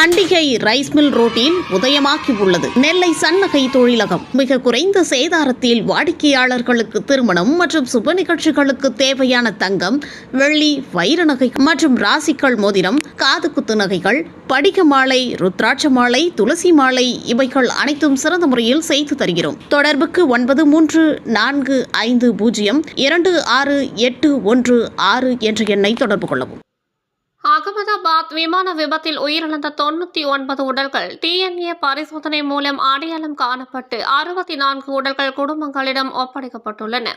Kandigai rice mill ரோட்டில் உதயமாக்கி உள்ளது நெல்லை சன்னகை தொழிலகம். மிக குறைந்த சேதாரத்தில் வாடிக்கையாளர்களுக்கு திருமணம் மற்றும் சுப நிகழ்ச்சிகளுக்கு தேவையான தங்கம் வெள்ளி வைர நகை மற்றும் ராசிக்கள் மோதிரம் காதுகுத்து நகைகள் படிக மாலை ருத்ராட்ச மாலை துளசி மாலை இவைகள் அனைத்தும் சிறந்த முறையில் செய்து தருகிறோம். தொடர்புக்கு ஒன்பது மூன்று நான்கு ஐந்து பூஜ்ஜியம் இரண்டு ஆறு எட்டு ஒன்று ஆறு என்ற எண்ணை தொடர்பு கொள்ளவும். அகமதாபாத் விமான விபத்தில் உயிரிழந்த தொண்ணூற்றி ஒன்பது உடல்கள் டிஎன்ஏ பரிசோதனை மூலம் அடையாளம் காணப்பட்டு அறுபத்தி நான்கு உடல்கள் குடும்பங்களிடம் ஒப்படைக்கப்பட்டுள்ளன.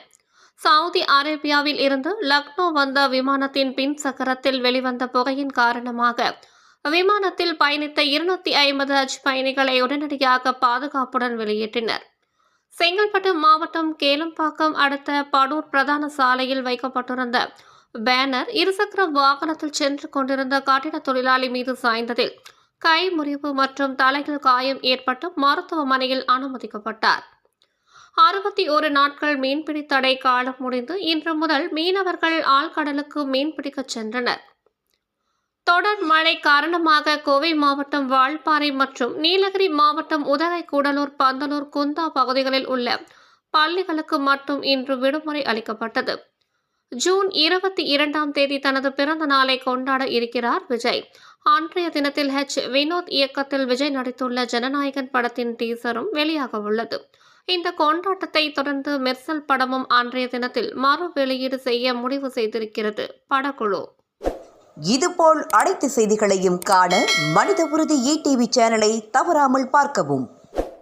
சவுதி அரேபியாவில் இருந்து லக்னோ வந்த விமானத்தின் பின் சக்கரத்தில் வெளிவந்த புகையின் காரணமாக விமானத்தில் பயணித்த இருநூத்தி ஐம்பது ஹஜ் பயணிகளை உடனடியாக பாதுகாப்புடன் வெளியேற்றினர். செங்கல்பட்டு மாவட்டம் கேலம்பாக்கம் அடுத்த படூர் பிரதான சாலையில் வைக்கப்பட்டிருந்த பேனர் இருசக்கர வாகனத்தில் சென்று கொண்டிருந்த கட்டிட தொழிலாளி மீது சாய்ந்ததில் கை முறிவு மற்றும் தலையில் காயம் ஏற்பட்டு மருத்துவமனையில் அனுமதிக்கப்பட்டார். அறுபத்தி ஒரு நாட்கள் மீன்பிடி தடை காலம் முடிந்து இன்று முதல் மீனவர்கள் ஆழ்கடலுக்கு மீன்பிடிக்கச் சென்றனர். தொடர் மழை காரணமாக கோவை மாவட்டம் வால்பாறை மற்றும் நீலகிரி மாவட்டம் உதகை கூடலூர் பந்தலூர் குந்தா பகுதிகளில் உள்ள பள்ளிகளுக்கு மட்டும் இன்று விடுமுறை அளிக்கப்பட்டது. ஜூன் இருபத்தி இரண்டாம் தேதி தனது பிறந்த நாளை கொண்டாட இருக்கிறார் விஜய். அன்றைய தினத்தில் ஹெச் வினோத் இயக்கத்தில் விஜய் நடித்துள்ள ஜனநாயகன் படத்தின் டீசரும் வெளியாக உள்ளது. இந்த கொண்டாட்டத்தை தொடர்ந்து மெர்சல் படமும் அன்றைய தினத்தில் மறு வெளியீடு செய்ய முடிவு செய்திருக்கிறது. படக்குழு. இதுபோல் அனைத்து செய்திகளையும் காண மனித உறுதி இடிவி சேனலை தவறாமல் பார்க்கவும்.